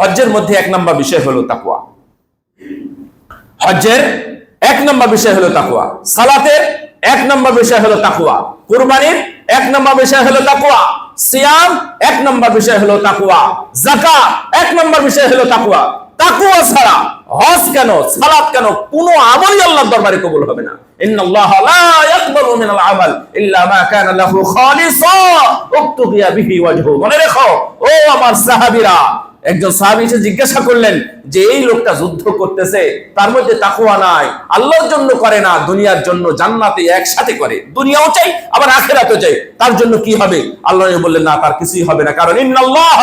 হজ্জের মধ্যে এক নম্বর বিষয় হলো তাকুয়া হজ্জের এক নম্বর বিষয় হলো তাকুয়া সালাতের এক নম্বর বিষয় হলো তাকুয়া কুরবানির এক নম্বর বিষয় হলো তাকুয়া সিয়াম এক নম্বর বিষয় হলো তাকুয়া জাকাত এক নম্বর বিষয় হলো তাকুয়া তাকুয়া ছাড়া হজ কেন, সালাত কেন, কোনো আমলই আল্লাহর দরবারে কবুল হবে না। ইন্নাল্লাহ লা ইয়াকবালু মিনাল আমাল ইল্লা মা কানা লাহু খালিসা। উক্তুবিয়া বিহি ওয়াজহু। মনে রেখো, ও আমার সাহাবীরা একজন সাহাবী এসে জিজ্ঞাসা করলেন যে, এই লোকটা যুদ্ধ করতেছে, তার মধ্যে তাকুয়া নাই, আল্লাহর জন্য করে না, দুনিয়ার জন্য জান্নাতে একসাথে করে। দুনিয়াও চাই, আবার আখেরাতেও চাই। তার জন্য কি হবে? আল্লাহ বললেন, না, তার কিছুই হবে না। কারণ ইন্নাল্লাহ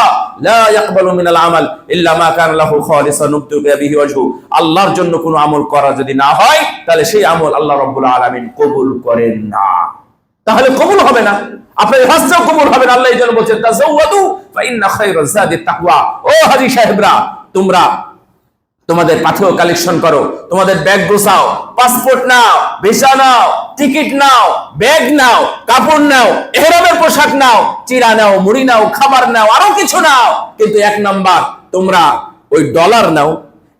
লা ইয়াকবালু মিনাল আমাল ইল্লা মা কানা লাহু খালিসান নুবতুকা বিহি ওয়াজহু। আল্লাহর জন্য কোনো আমল করা যদি না হয়, তাহলে সেই আমল আল্লাহ রাব্বুল আলামিন কবুল করেন না। তাহলে কবুল হবে না। আপনার হজটাও কবুল হবে না, আল্লাহ জন্য বলছেন, তাজাওয়াদু ফা ইন্না খায়রাজ যাদি তাকওয়া। ও হাজী সাহেবরা, তোমরা তোমাদের পাথেও কালেকশন করো, তোমাদের ব্যাগ গোছাও, পাসপোর্ট নাও, ভিসা নাও, টিকিট নাও, ব্যাগ নাও, কাপড় নাও, এহরামের পোশাক নাও, চিরা নাও, মুড়ি নাও, খাবার নাও, আরও কিছু নাও। কিন্তু এক নাম্বার, তোমরা ওই ডলার নাও।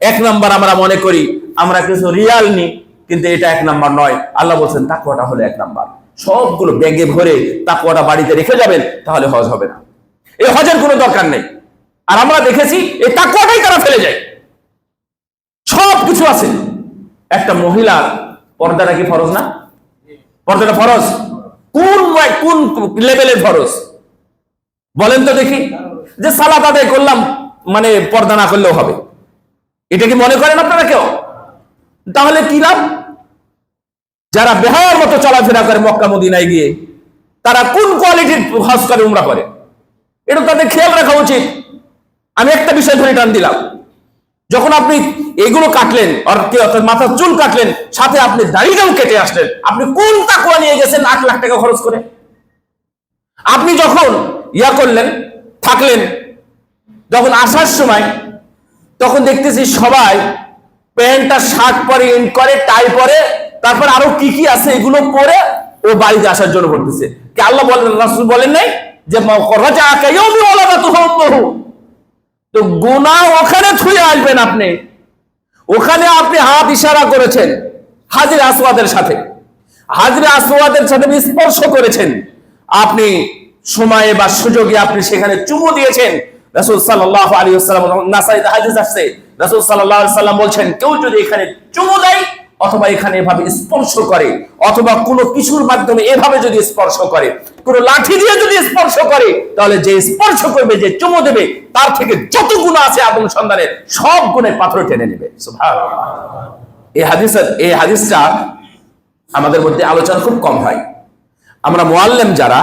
এক নাম্বার আমরা মনে করি, আমরা কিছু রিয়াল নি, কিন্তু এটা এক নাম্বার নয়। আল্লাহ বলছেন তাকুয়াটা হলো এক নাম্বার। সবগুলো ব্যাগে ভরে তাকুয়াটা বাড়িতে রেখে যাবেন, তাহলে হজ হবে না। এই হজের কোনো দরকার নেই। আর আমরা দেখেছি এই তাকুয়াটাই তারা ফেলে যায়। সব কিছু আছে। একটা মহিলার পর্দাটা কি ফরজ না? পর্দাটা ফরজ? কোন কোন লেভেলের ফরজ? বলেন তো দেখি। যে সালাত আদায় করলাম মানে পর্দা না করলেও হবে। এটা কি মনে করেন আপনারা কেউ? তাহলে কি লাভ? যারা বেহার মতো চলাফেরা করে মক্কা, মদিনায় গিয়ে, তারা কোন কোয়ালিটির হজ করে, উমরা করে? এটা তাদের খেয়াল রাখা উচিত। আমি একটা বিষয় ধরে টান দিলাম। যখন আপনি এগুলো কাটলেন অর্থাৎ মাথার চুল কাটলেন, সাথে আপনি দাড়িটাও কেটে আসলেন, আপনি কোন তাকুয়া নিয়ে গেছেন আট লাখ টাকা খরচ করে? আপনি যখন ইয়া করলেন, থাকলেন, যখন আসার সময়, তখন দেখতেছি সবাই প্যান্টটা, শার্ট পরে, ইন করে টাই পরে তারপর আরও কি কি আছে এগুলো পরে ও বাড়িতে আসার জন্য করতেছে কে আল্লাহ বলেন, রাসূল বলেন নাই যে তো গুনাহ ওখানে ছুঁয়ে আসবেন আপনি। ওখানে আপনি হাত ইশারা করেছেন, হাজির আসওয়াদের সাথে। হাজির আসওয়াদের সাথে স্পর্শ করেছেন। আপনি সময়ে বা সুযোগে আপনি সেখানে চুমু দিয়েছেন। রাসূল সাল্লাল্লাহু আলাইহি ওয়াসাল্লাম, নাসাইতে হাদিস আসছে। রাসূল আলাইহি সাল্লাম বলছেন, কেউ যদি এখানে চুমু দেয় অথবা এখানে এভাবে স্পর্শ করে, অথবা কোনো কিছুর মাধ্যমে এভাবে যদি স্পর্শ করে, কোনো লাঠি দিয়ে যদি স্পর্শ করে, তাহলে যে স্পর্শ করবে, যে চুমু দেবে, তার থেকে যত গুণ আছে আদম সন্তানের সব গুণের পাথর টেনে নেবে। এই হাদিসের, এই হাদিসটা আমাদের মধ্যে আলোচনা খুব কম হয়। আমরা মোয়াল্লেম যারা,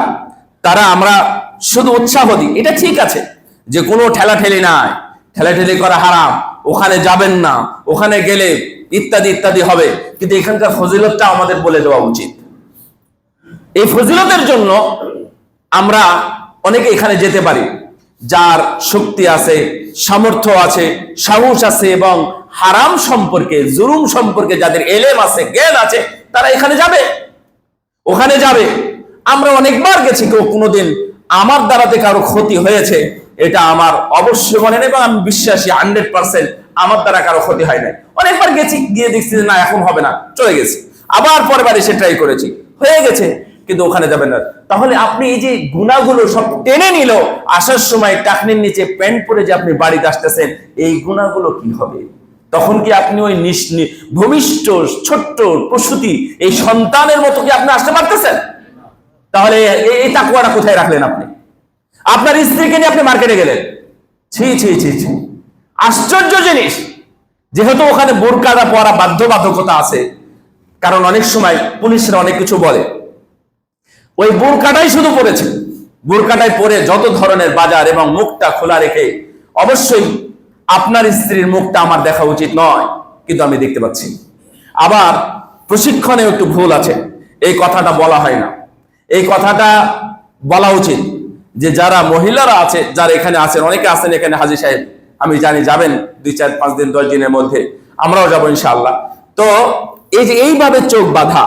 তারা আমরা শুধু উৎসাহ দিই। এটা ঠিক আছে যে কোনো ঠেলা ঠেলি নাই। ঠেলা ঠেলি করা হারাম। ওখানে যাবেন না। ওখানে গেলে ইত্যাদি ইত্যাদি হবে। কিন্তু এখানকার ফজিলতটা আমাদের বলে দেওয়া উচিত। এই ফজিলতের জন্য আমরা অনেকে এখানে যেতে পারি। যার শক্তি আছে, সামর্থ্য আছে, সাহস আছে এবং হারাম সম্পর্কে, জুলুম সম্পর্কে যাদের এলেম আছে, জ্ঞান আছে, তারা এখানে যাবে। ওখানে যাবে। আমরা অনেকবার গেছি, কেউ কোনোদিন আমার দ্বারাতে কারও ক্ষতি হয়েছে, এটা আমার অবশ্যই মনে নেই এবং আমি বিশ্বাসী হান্ড্রেড পার্সেন্ট আমার দ্বারা কারও ক্ষতি হয় নাই। অনেকবার গেছি, গিয়ে দেখছি না, এখন হবে না। চলে গেছি। আবার পরের বার এসে ট্রাই করেছি। হয়ে গেছে, কিন্তু ওখানে যাবেন না। তাহলে আপনি এই যে গুণাগুলো সব টেনে নিল, আসার সময় টাকনির নিচে প্যান্ট পরে যে আপনি বাড়িতে আসতেছেন, এই গুণাগুলো কি হবে? তখন কি আপনি ওই ভূমিষ্ঠ, ছোট্ট প্রসূতি, এই সন্তানের মতো কি আপনি আসতে পারতেছেন? তাহলে এই তাকুয়াটা কোথায় রাখলেন আপনি? আপনার স্ত্রীকে নিয়ে আপনি মার্কেটে গেলেন। ছি ছি ছি ছি। আশ্চর্য জিনিস, যেহেতু ওখানে বোরকাটা পরা বাধ্যবাধকতা আছে, কারণ অনেক সময় পুলিশরা অনেক কিছু বলে। ওই বোরকাটাই শুধু পড়েছে। বোরকাটাই পরে যত ধরনের বাজার এবং মুখটা খোলা রেখে অবশ্যই আপনার স্ত্রীর মুখটা আমার দেখা উচিত নয়, কিন্তু আমি দেখতে পাচ্ছি। আবার প্রশিক্ষণে একটু ভুল আছে, এই কথাটা বলা হয় না। এই কথাটা বলা উচিত যে যারা মহিলারা আছে, যারা এখানে আছেন, অনেকে আছেন এখানে হাজি সাহেব আমি জানি যাবেন দুই চার পাঁচ দিন, দশ দিনের মধ্যে। আমরাও যাব ইনশাআল্লাহ। তো এই যে এইভাবে চোখ বাঁধা,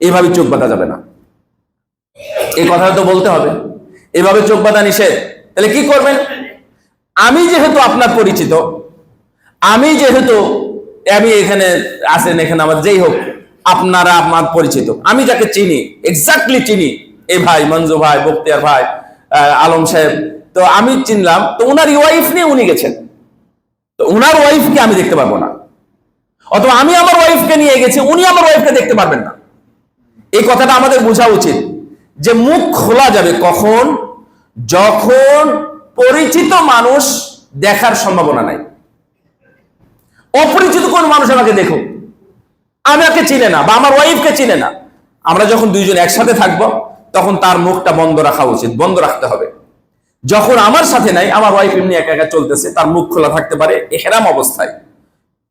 এইভাবে চোখ বাঁধা যাবে না। এই কথাটা তো বলতে হবে। এভাবে চোখ বাঁধা নিষেধ। তাহলে কি করবেন? আমি যেহেতু আপনার পরিচিত, আমি যেহেতু, আমি এখানে আসেন এখানে আমার যেই হোক, আপনারা আমার পরিচিত। আমি যাকে চিনি এক্স্যাক্টলি চিনি, এ ভাই, মঞ্জু ভাই, বক্তিয়ার ভাই আলম সাহেব তো আমি চিনলাম, তো ওনার ওয়াইফ নিয়ে উনি গেছেন। তো ওনার ওয়াইফকে আমি দেখতে পারব না। অথবা আমি আমার ওয়াইফকে নিয়ে গেছি, উনি আমার ওয়াইফকে দেখতে পারবেন না। এই কথাটা আমাদের বোঝা উচিত যে মুখ খোলা যাবে কখন, যখন পরিচিত মানুষ দেখার সম্ভাবনা নাই। অপরিচিত কোন মানুষ আমাকে দেখো আমাকে চিনে না বা আমার ওয়াইফকে চিনে না। আমরা যখন দুইজন একসাথে থাকব, তখন তার মুখটা বন্ধ রাখা উচিত, বন্ধ রাখতে হবে। যখন আমার সাথে নাই, আমার ওয়াইফ এমনি একা একা চলতেছে, তার মুখ খোলা থাকতে পারে এহেরাম অবস্থায়।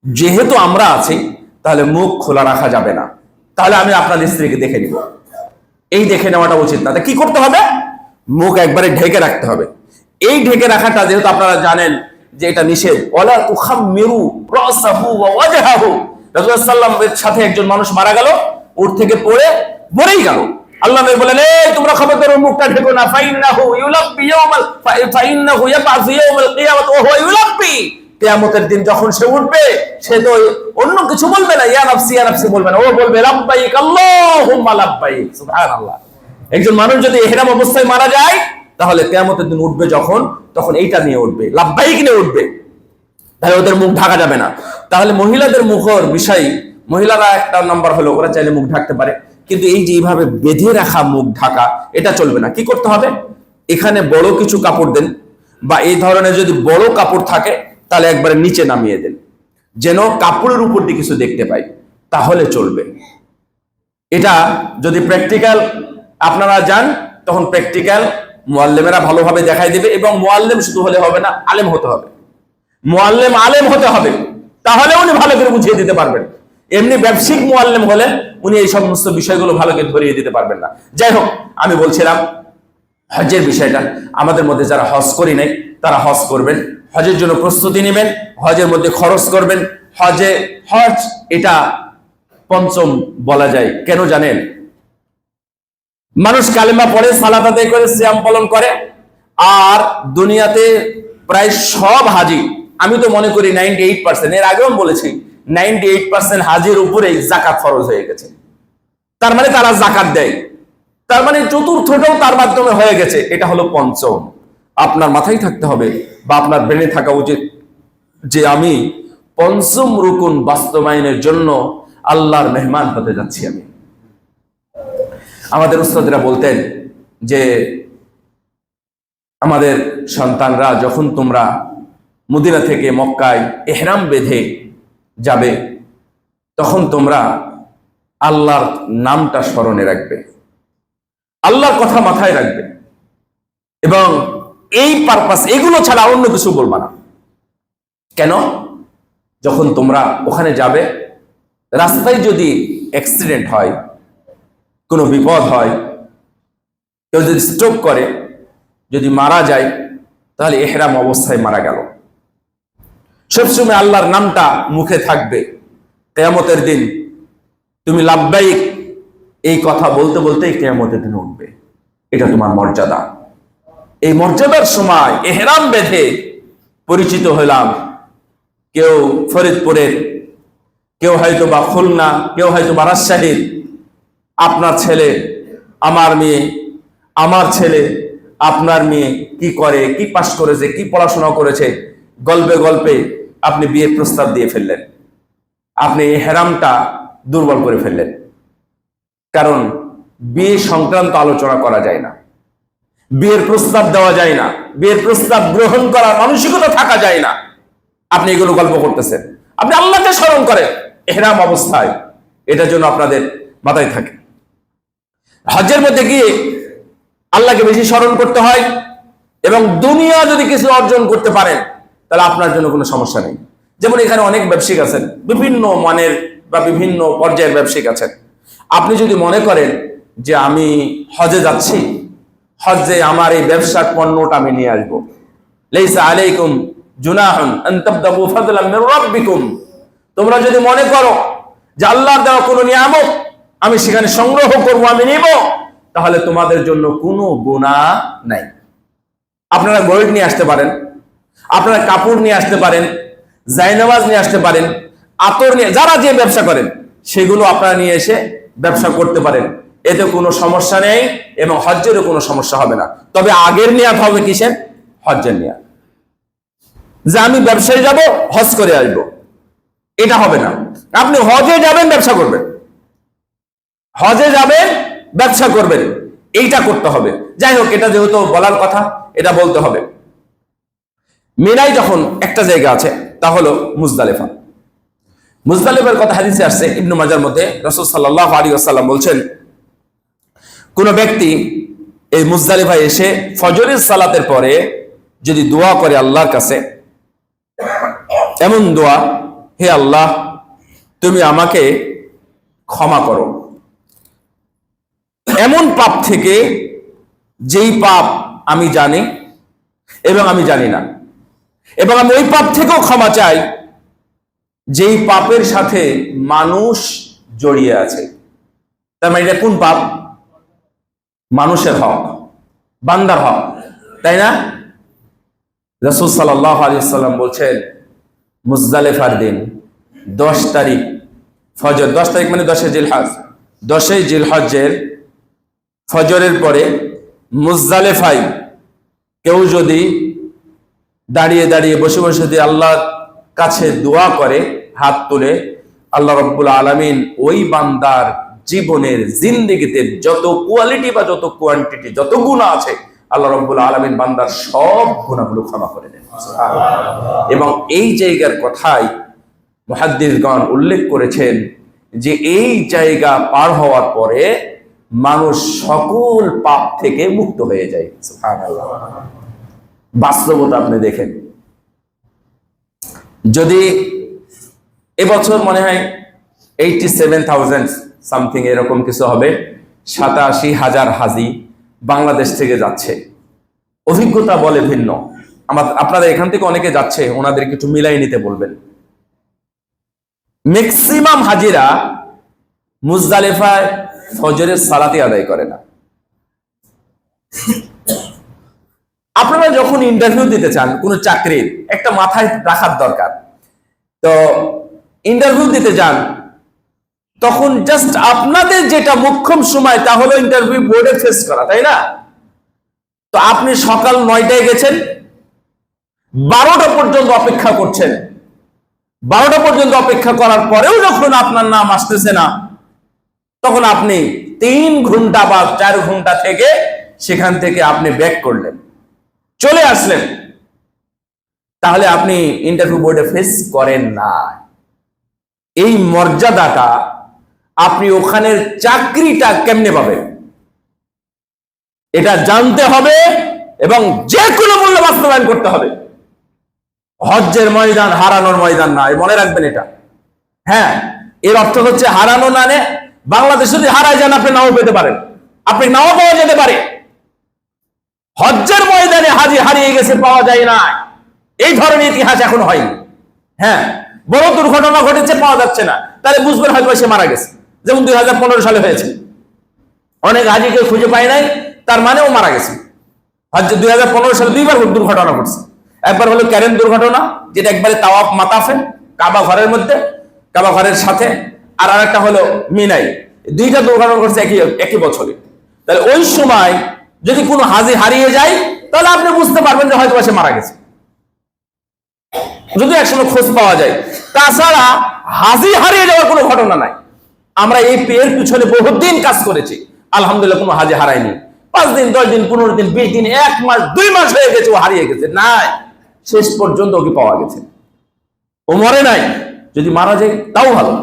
যেহেতু আমরা আছি, তাহলে মুখ খোলা রাখা যাবে না। তাহলে আমি আপনার স্ত্রীকে দেখে নিব। এই দেখে নেওয়াটা উচিত না। কি করতে হবে? মুখ একবারে ঢেকে রাখতে হবে। এই ঢেকে রাখাটা যেহেতু আপনারা জানেন যে এটা নিষেধ। সাল্লাল্লাহু আলাইহি সাথে একজন মানুষ মারা গেল উঠ থেকে পড়ে মরেই গেল। আল্লাহ নবী বলেন, এই তোমরা খবরদার ওর মুখটা ঢেকো না। ফাইন্নাহু ইউলাব্বি ইয়াউমাল ফাইন্নাহু ইয়াবআসু ইয়াউমাল কিয়ামাত ওয়া হুয়া ইউলাব্বি। কিয়ামতের দিন যখন সে উঠবে, সে তো অন্য কিছু বলবে না। ইয়া নাফসি ইয়া নাফসি বলবে না। ও বলবে, লাব্বাইক, আল্লাহুম্মা লাব্বাইক। সুবহানাল্লাহ। একজন মানুষ যদি এহরাম অবস্থায় মারা যায়, তাহলে কিয়ামতের দিন উঠবে যখন, তখন এইটা নিয়ে উঠবে। লাব্বাইক নিয়ে উঠবে। তাহলে ওদের মুখ ঢাকা যাবে না। তাহলে মহিলাদের মুখর বিষয়, মহিলারা একটা নাম্বার হলো, ওরা চাইলে মুখ ঢাকতে পারে। কিন্তু এই যে এইভাবে বেঁধে রাখা মুখ ঢাকা, এটা চলবে না। কি করতে হবে? এখানে বড় কিছু কাপড় দেন বা এই ধরনের যদি বড় কাপড় থাকে, তাহলে একবারে নিচে নামিয়ে দেন। যেন কাপড়ের উপর দিয়ে কিছু দেখতে পাই। তাহলে চলবে। এটা যদি প্র্যাকটিক্যাল আপনারা যান, তখন প্র্যাকটিক্যাল মোয়াল্লেমেরা ভালোভাবে দেখাই দেবে এবং মোয়াল্লেম শুধু হলে হবে না, আলেম হতে হবে। মোয়াল্লেম আলেম হতে হবে। তাহলে উনি ভালো করে বুঝিয়ে দিতে পারবেন। এমনি ব্যবসায়িক মোয়াল্লেম হলে উনি এই সমস্ত বিষয়গুলো ভালো করে ধরিয়ে দিতে পারবেন না। যাই হোক, আমি বলছিলাম হজের বিষয়টা আমাদের মধ্যে যারা হজ করি নাই, তারা হজ করবেন। হজের জন্য প্রস্তুতি নেবেন, হজের মধ্যে খরচ করবেন। হজে হজ, এটা পঞ্চম বলা যায়। কেন জানেন? মানুষ কালেমা পড়ে, সালাত আদায় করে শ্যাম পালন করে, আর দুনিয়াতে প্রায় সব হাজি, আমি তো মনে করি নাইনটি এইট পার্সেন্ট এর আগেও বলেছি নাইনটি এইট পার্সেন্ট হাজির উপরেই জাকাত ফরজ হয়ে গেছে। তার মানে তারা জাকাত দেয়। তার মানে চতুর্থটাও তার মাধ্যমে হয়ে গেছে। এটা হলো পঞ্চম। আপনার মাথায় থাকতে হবে বা আপনার ব্রেনে থাকা উচিত যে আমি পঞ্চম রুকুন বাস্তবায়নের জন্য আল্লাহর মেহমান হতে যাচ্ছি আমি। আমাদের উস্তাদরা বলতেন যে আমাদের সন্তানরা যখন তোমরা মদিনা থেকে মক্কায় এহরাম বেঁধে যাবে, তখন তোমরা আল্লাহর নামটা স্মরণে রাখবে। আল্লাহর কথা মাথায় রাখবে। এবং এই পারপাস এগুলো ছাড়া অন্য কিছু বলবা না। কেন? যখন তোমরা ওখানে যাবে, রাস্তায় যদি অ্যাক্সিডেন্ট হয়, কোনো বিপদ হয়, কেউ যদি স্ট্রোক করে, যদি মারা যায়, তাহলে এহরাম অবস্থায় মারা গেল। সবসময় আল্লাহর নামটা মুখে থাকবে। কেয়ামতের দিন তুমি লাভবাহিক এই কথা বলতে বলতেই কেয়ামতের দিন উঠবে। এটা তোমার মর্যাদা। এই মর্যাদার সময় এহরাম বেঁধে পরিচিত হলাম। কেউ ফরিদপুরের, কেউ হয়তো বা খুলনা, কেউ হয়তো বা রাজশাহীর। আপনার ছেলে, আমার মেয়ে, আমার ছেলে, আপনার মেয়ে কি করে, কি পাশ করেছে, কি পড়াশোনা করেছে, গল্পে গল্পে আপনি বিয়ের প্রস্তাব দিয়ে ফেললেন। আপনি এই হেরামটা দুর্বল করে ফেললেন। কারণ বিয়ে সংক্রান্ত আলোচনা করা যায় না। বিয়ের প্রস্তাব দেওয়া যায় না। বিয়ের প্রস্তাব গ্রহণ করার মানসিকতা থাকা যায় না। আপনি এগুলো গল্প করতেছেন। আপনি আল্লাহকে স্মরণ করেন এহরাম অবস্থায়। এটার জন্য আপনাদের মাথায় থাকে। হজের মধ্যে গিয়ে আল্লাহকে বেশি স্মরণ করতে হয় এবং দুনিয়া যদি কিছু অর্জন করতে পারেন তাহলে আপনার জন্য কোনো সমস্যা নেই। যেমন এখানে অনেক ব্যবসায়িক আছেন, বিভিন্ন মানের বা বিভিন্ন পর্যায়ের ব্যবসায়িক আছেন। আপনি যদি মনে করেন যে আমি হজে যাচ্ছি, হজে আমার এই ব্যবসার পণ্যটা আমি নিয়ে আসব। লেইসা আলাইকুম জুনাহুন আন তাবদাবু ফাদলাম মির রাব্বিকুম। তোমরা যদি মনে করো যে আল্লাহর দেওয়া কোনো নিয়ামত আমি সেখানে সংগ্রহ করব, আমি নিব, তাহলে তোমাদের জন্য কোনো গুনাহ নাই। আপনারা গোল্ড নিয়ে আসতে পারেন। আপনারা কাপড় নিয়ে আসতে পারেন জাইনামাজ নিয়ে আসতে পারেন, আতর নিয়ে যারা যে ব্যবসা করেন, সেগুলো আপনারা নিয়ে এসে ব্যবসা করতে পারেন। এতে কোনো সমস্যা নেই এবং হজ্জেরও কোনো সমস্যা হবে না। তবে আগের নিয়াত হবে কিসের? হজ্জের নিয়াত। যে আমি ব্যবসায় যাব, হজ করে আসব। এটা হবে না। আপনি হজে যাবেন, ব্যবসা করবেন। হজে যাবেন, ব্যবসা করবেন। এইটা করতে হবে। যাই হোক, এটা যেহেতু বলার কথা, এটা বলতে হবে। মিনাই যখন একটা জায়গা আছে, তা হলো মুজদালেফা। মুজদালেফার কথা হাদিসে আসছে, ইবনু মাজার মধ্যে রসুল সাল্লাহ আলী আসাল্লাম বলছেন, কোন ব্যক্তি এই মুজদালিফায় এসে ফজরের সালাতের পরে যদি দোয়া করে আল্লাহর কাছে, এমন দোয়া, হে আল্লাহ, তুমি আমাকে ক্ষমা করো। এমন পাপ থেকে যেই পাপ আমি জানি এবং আমি জানি না এবং আমি ওই পাপ থেকেও ক্ষমা চাই, যেই পাপের সাথে মানুষ জড়িয়ে আছে। তার মানে এটা কোন পাপ? মানুষের হক, বান্দার হক, তাই না? রসুল আলিয়াল্লাম বলছেন, মুজদালেফার দিন, দশ তারিখ, ফজর, দশ তারিখ মানে দশে জিলহাজ, দশই জিলহজের ফজরের পরে মুজদালেফাই কেউ যদি দাঁড়িয়ে দাঁড়িয়ে বসে বসে যদি আল্লাহ কাছে দোয়া করে, হাত তুলে, আল্লাহ রব্বুল আলমিন ওই বান্দার জীবনের জিন্দিগিতে যত কোয়ালিটি বা যত কোয়ান্টিটি যত গুণা আছে, আল্লাহ রব্বুল আলমিন বান্দার সব গুণাগুলো ক্ষমা করে দেন এবং এই জায়গার কথাই মহাদ্দিসগণ উল্লেখ করেছেন যে এই জায়গা পার হওয়ার পরে মানুষ সকল পাপ থেকে মুক্ত হয়ে যায়। বাস্তবতা আপনি দেখেন। যদি এবছর মনে হয় এইটি সেভেন থাউজেন্ড সামথিং এরকম কিছু হবে, সাতাশি হাজার হাজি বাংলাদেশ থেকে যাচ্ছে। অভিজ্ঞতা বলে ভিন্ন। আমার আপনাদের এখান থেকে অনেকে যাচ্ছে, ওনাদেরকে একটু মিলাই নিতে বলবেন। ম্যাক্সিমাম হাজিরা মুজদালেফায় ফজরের সালাতি আদায় করে না। আপনারা যখন ইন্টারভিউ দিতে চান কোনো চাকরির একটা মাথায় রাখার দরকার। তো ইন্টারভিউ দিতে যান, তখন জাস্ট আপনাদের যেটা মুখ্যম সময়, তা হলো ইন্টারভিউ বোর্ডে ফেস করা, তাই না? তো আপনি সকাল নয়টায় গেছেন, বারোটা পর্যন্ত অপেক্ষা করছেন। বারোটা পর্যন্ত অপেক্ষা করার পরেও যখন আপনার নাম আসতেছে না, তখন আপনি তিন ঘণ্টা বা চার ঘণ্টা থেকে সেখান থেকে আপনি ব্যাক করলেন। চলে আসলেন। তাহলে আপনি ইন্টারভিউ বোর্ডে ফেস করেন না। এই মর্যাদাটা আপনি ওখানের চাকরিটা কেমনে পাবেন? এটা জানতে হবে এবং যে কোনো মূল্য বাস্তবায়ন করতে হবে। হজ্জের ময়দান হারানোর ময়দান না মনে রাখবেন এটা। হ্যাঁ এর অর্থ হচ্ছে হারানো নে, বাংলাদেশ যদি হারায় যান আপনি নাও পেতে পারেন। আপনি নাও পাওয়া যেতে পারে। হজ্জের ময়দানে হাজি হারিয়ে গেছে, পাওয়া যায় না। এই ধরনের ইতিহাস এখন হয়নি। হ্যাঁ বড় দুর্ঘটনা ঘটেছে, পাওয়া যাচ্ছে না। তাহলে বুঝবেন হয়তো সে মারা গেছে। যেমন দুই হাজার পনেরো সালে হয়েছে। অনেক হাজিকে খুঁজে পায় নাই, তার মানেও মারা গেছে। হজ দুই সালে দুইবার দুর্ঘটনা ঘটছে। একবার হলো ক্যারেন দুর্ঘটনা, যেটা একবারে তাওয়াফ মাতাফে, কাবা ঘরের মধ্যে, কাবা ঘরের সাথে, আর আরেকটা হলো মিনাই। দুইটা দুর্ঘটনা ঘটছে একই একই বছরে। তাহলে ওই সময় যদি কোনো হাজি হারিয়ে যায়, তাহলে আপনি বুঝতে পারবেন যে হয়তো সে মারা গেছে। যদি একসময় খোঁজ পাওয়া যায়, তাছাড়া হাজি হারিয়ে যাওয়ার কোনো ঘটনা নাই। আমরা এই পেয়ের পিছনে বহুত দিন কাজ করেছি, আলহামদুলিল্লাহ কোনো হাজি হারায়নি। পাঁচ দিন, দশ দিন, পনেরো দিন, বিশ দিন, এক মাস, দুই মাস হয়ে গেছে, ও হারিয়ে গেছে। নাই, শেষ পর্যন্ত ওকে পাওয়া গেছে। ও মরে নাই, যদি মারা যায়, তাও ভালো।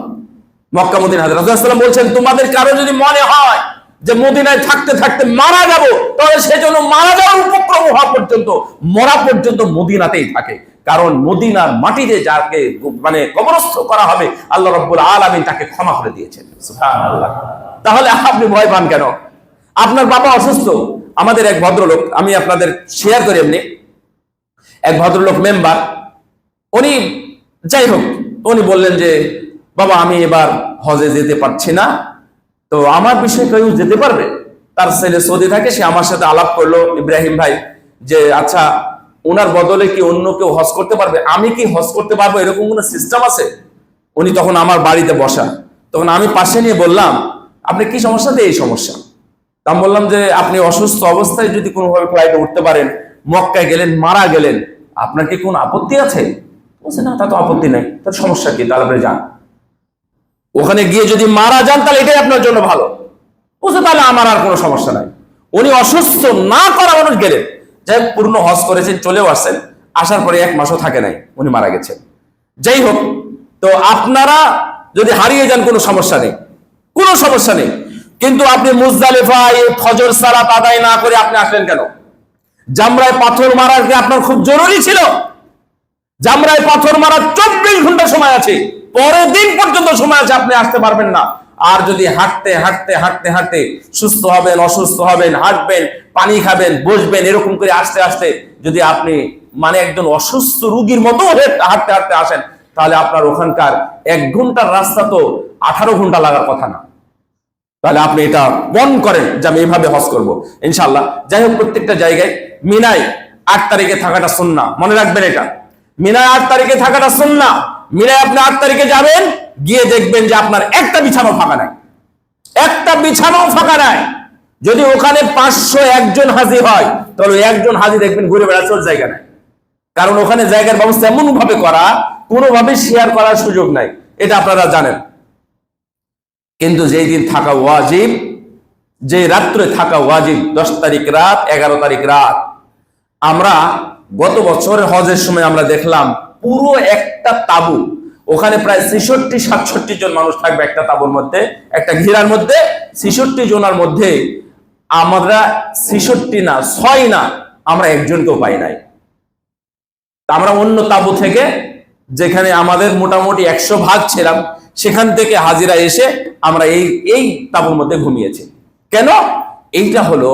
মক্কা মদিন হাজার বলছেন, তোমাদের কারও যদি মনে হয় যে মদিনায় থাকতে থাকতে মারা যাব তাহলে সেজন্য মারা যাওয়ার উপক্রম হওয়া পর্যন্ত, মরা পর্যন্ত মদিনাতেই থাকে। কারণ মদিনার মাটিতে যাকে মানে কবরস্থ করা হবে, আল্লাহ রব্বুল আলামিন তাকে ক্ষমা করে দিয়েছেন। তাহলে আপনি ভয় পান কেন? আপনার বাবা অসুস্থ, আমাদের এক ভদ্রলোক, আমি আপনাদের শেয়ার করি এমনি। এক ভদ্রলোক মেম্বার উনি যাই হোক, উনি বললেন যে, বাবা, আমি এবার হজে যেতে পারছি না, তো আমার বিষয়ে কেউ যেতে পারবে? তার ছেলে সৌদি থাকে, সে আমার সাথে আলাপ করল ইব্রাহিম ভাই যে আচ্ছা ওনার বদলে কি অন্য কেউ হজ করতে পারবে? আমি কি হজ করতে পারব? এরকম কোনো সিস্টেম আছে? উনি তখন আমার বাড়িতে বসা। তখন আমি পাশে নিয়ে বললাম, আপনি কি সমস্যাতে এই সমস্যা। আমি বললাম যে, আপনি অসুস্থ অবস্থায় যদি কোনোভাবে ফ্লাইটে উঠতে পারেন, মক্কায় গেলেন, মারা গেলেন, আপনার কি কোনো আপত্তি আছে? বলছে, না, তা তো আপত্তি নেই। তার সমস্যা কি? তাহলে আপনি যান। ওখানে গিয়ে যদি মারা যান, তাহলে এটাই আপনার জন্য ভালো। বলছে তাহলে আমার আর কোনো সমস্যা নাই। উনি অসুস্থ না করা মানুষ গেলেন। যাই পূর্ণ হজ করেছেন, চলেও আসছেন। আসার পরে এক মাসও থাকে নাই, উনি মারা গেছেন। যাই হোক, তো আপনারা যদি হারিয়ে যান, কোনো সমস্যা নেই। কোনো সমস্যা নেই। কিন্তু আপনি মুজদালিফায় ফজর সালাত আদায় না করে আপনি আসলেন কেন? জামরায় পাথর মারার কি আপনার খুব জরুরি ছিল। জামরায় পাথর মারার চব্বিশ ঘণ্টা সময় আছে। পরের দিন পর্যন্ত সময় আছে, আপনি আসতে পারবেন না। আর যদি হাঁটতে হাঁটতে হাঁটতে হাঁটতে সুস্থ হবেন, অসুস্থ হবেন, হাঁটবেন, পানি খাবেন, বসবেন, এরকম করে আস্তে আস্তে যদি আপনি মানে একজন অসুস্থ রুগীর মতো হেঁটে- হাঁটতে হাঁটতে আসেন, তাহলে আপনার ওখানকার এক ঘণ্টার রাস্তা তো আঠারো ঘণ্টা লাগার কথা না। তাহলে আপনি এটা মন করেন যে আমি এইভাবে হজ করব ইনশাল্লাহ যাই হোক, প্রত্যেকটা জায়গায় মিনায় আট তারিখে থাকাটা সুন্না মনে রাখবেন এটা। মিনায় আট তারিখে থাকাটা সুন্না মিনায় আপনি আট তারিখে যাবেন, গিয়ে দেখবেন যে আপনার একটা বিছানো ফাঁকা নাই। একটা বিছানাও ফাঁকা নাই। যদি ওখানে পাঁচশো একজন হাজি হয়, তাহলে একজন হাজি দেখবেন ঘুরে বেড়াচ্ছে ওর জায়গা নাই। কারণ ওখানে জায়গার ব্যবস্থা এমন ভাবে করা, কোনোভাবে শেয়ার করার সুযোগ নাই। এটা আপনারা জানেন। কিন্তু যেই দিন থাকা ওয়াজিব যে রাত্রে থাকা ওয়াজিব, দশ তারিখ রাত, এগারো তারিখ রাত, আমরা গত বছরের হজের সময় আমরা দেখলাম পুরো একটা তাবু। ওখানে প্রায় ছেষট্টি, সাতষট্টি জন মানুষ থাকবে একটা তাবুর মধ্যে, একটা ঘিরার মধ্যে। ছেষট্টি জনের মধ্যে আমরা ছেষট্টি না, ছয় না, আমরা একজনকেও পাই নাই। আমরা অন্য তাবু থেকে, যেখানে আমাদের মোটামুটি একশো ভাগ ছিলাম, সেখান থেকে হাজিরা এসে আমরা এই এই তাবুর মধ্যে ঘুমিয়েছি। কেন? এইটা হলো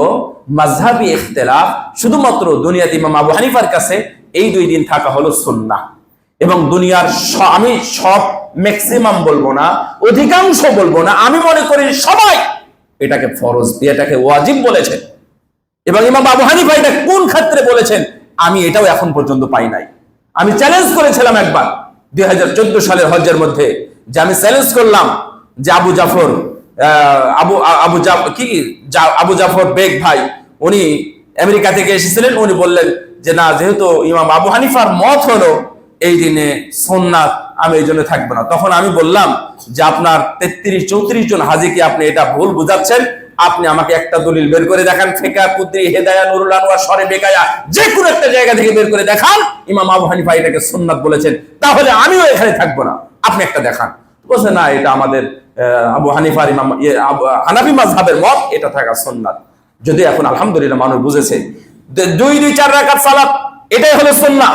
মাঝহাবি ইখতিলাফ, শুধুমাত্র দুনিয়াতে ইমাম আবু হানিফার কাছে এই দুই দিন থাকা হলো সুন্নাহ। এবং দুনিয়ার আমি সব ম্যাক্সিমাম বলব না, অধিকাংশ বলব না, আমি মনে করি সবাই এটাকে ফরজ, এটাকে ওয়াজিব বলেছেন এবং ইমাম আবু হানিফা এটা কোন ক্ষেত্রে বলেছেন, আমি এটাও এখন পর্যন্ত পাই নাই। আমি চ্যালেঞ্জ করেছিলাম একবার, দুই হাজার চোদ্দ সালের হজ্জের মধ্যে, যে আমি চ্যালেঞ্জ করলাম যে আবু জাফর আবু আবু কি আবু জাফর বেগ ভাই, উনি আমেরিকা থেকে এসেছিলেন উনি বললেন যে না যেহেতু ইমাম আবু হানিফার মত হলো এই দিনে সোননাথ আমি এই জন্য থাকব না। তখন আমি বললাম যে আপনার তেত্রিশ চৌত্রিশ জন হাজিকে আপনি এটা ভুল বুঝাচ্ছেন? আপনি আমাকে একটা দলিল বের করে দেখান ফেকা কুদ্রি হেদায়া নুরুল আনোয়ার সরে বেকায়া যে কোনো একটা জায়গা থেকে বের করে দেখান ইমাম আবু হানিফা এটাকে সুন্নাত বলেছেন। তাহলে আমিও এখানে থাকব না। আপনি একটা দেখান। বলছে না এটা আমাদের আবু হানিফার ইমাম ইয়ে, হানাফি মাজহাবের মত এটা থাকা সুন্নাত যদি এখন আলহামদুলিল্লাহ মানুষ বুঝেছে দুই দুই চার রাকাত সালাত, এটাই হলো সুন্নাহ।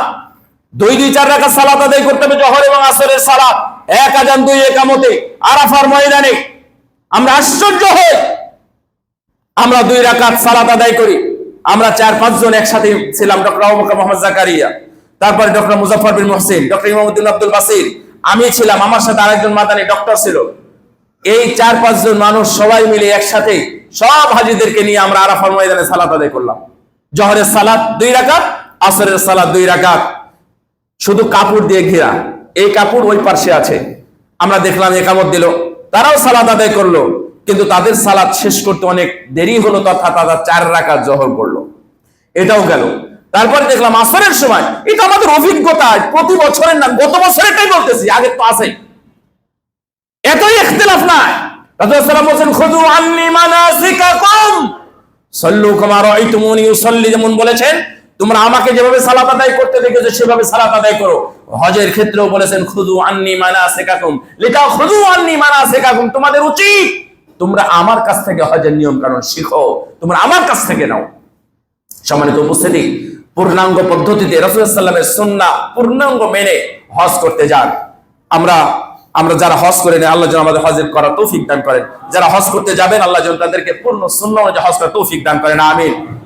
দুই দুই চার রাকাত সালাত আদায় করতে হবে, জহর এবং আসরের সালাত। এক আজান দুই একামতে, আরাফার ময়দানে। আমরা আশ্চর্য হই। আমরা দুই রাকাত সালাত আদায় করি। আমরা চার পাঁচজন একসাথে ছিলাম ডক্টর আবুবকর মোহাম্মদ জাকারিয়া। তারপরে ডক্টর মুজাফর বিন মোহসিন, ডক্টর ইমামুদ্দিন আব্দুল বাসির। আমি ছিলাম, আমার সাথে আরেকজন মাদানী ডক্টর ছিল। এই চার পাঁচজন মানুষ সবাই মিলে একসাথে সব হাজিদেরকে নিয়ে আমরা আরাফার ময়দানে সালাত আদায় করলাম। জহরের সালাত দুই রাকাত, আসরের সালাত দুই রাকাত। শুধু কাপড় দিয়ে ঘেরা, এই কাপড় ওই পার্শ্বে আছে। আমরা দেখলাম একামত দিল, তারাও সালাদ আদায় করল, কিন্তু তাদের সালাদ শেষ করতে অনেক দেরি হলো, তথা তারা চার রাকাত জহর করল। এটাও গেল। তারপরে দেখলাম আসরের সময়, এটা আমাদের অভিজ্ঞতা, প্রতি বছরের না, গত বছরেরটাই বলতেছি আগে তো আছে এতই ইখতিলাফ নাই। আমাকে যেভাবে করতে দেখেছ, সেভাবে করো। হজের ক্ষেত্রেও বলেছেন তোমাদের উচিত তোমরা আমার কাছ থেকে হজের নিয়ম কানুন শিখো, তোমরা আমার কাছ থেকে নাও। সম্মানিত উপস্থিতি, পূর্ণাঙ্গ পদ্ধতিতে রসুলামের সুন্না পূর্ণাঙ্গ মেনে হজ করতে যান। আমরা আমরা যারা হজ করে নেই আল্লাহ আমাদের হজের করা তৌফিক দান করেন। যারা হজ করতে যাবেন, আল্লাহ তাদেরকে পূর্ণ শূন্য হজ করা তৌফিক দান করেন। আমিন।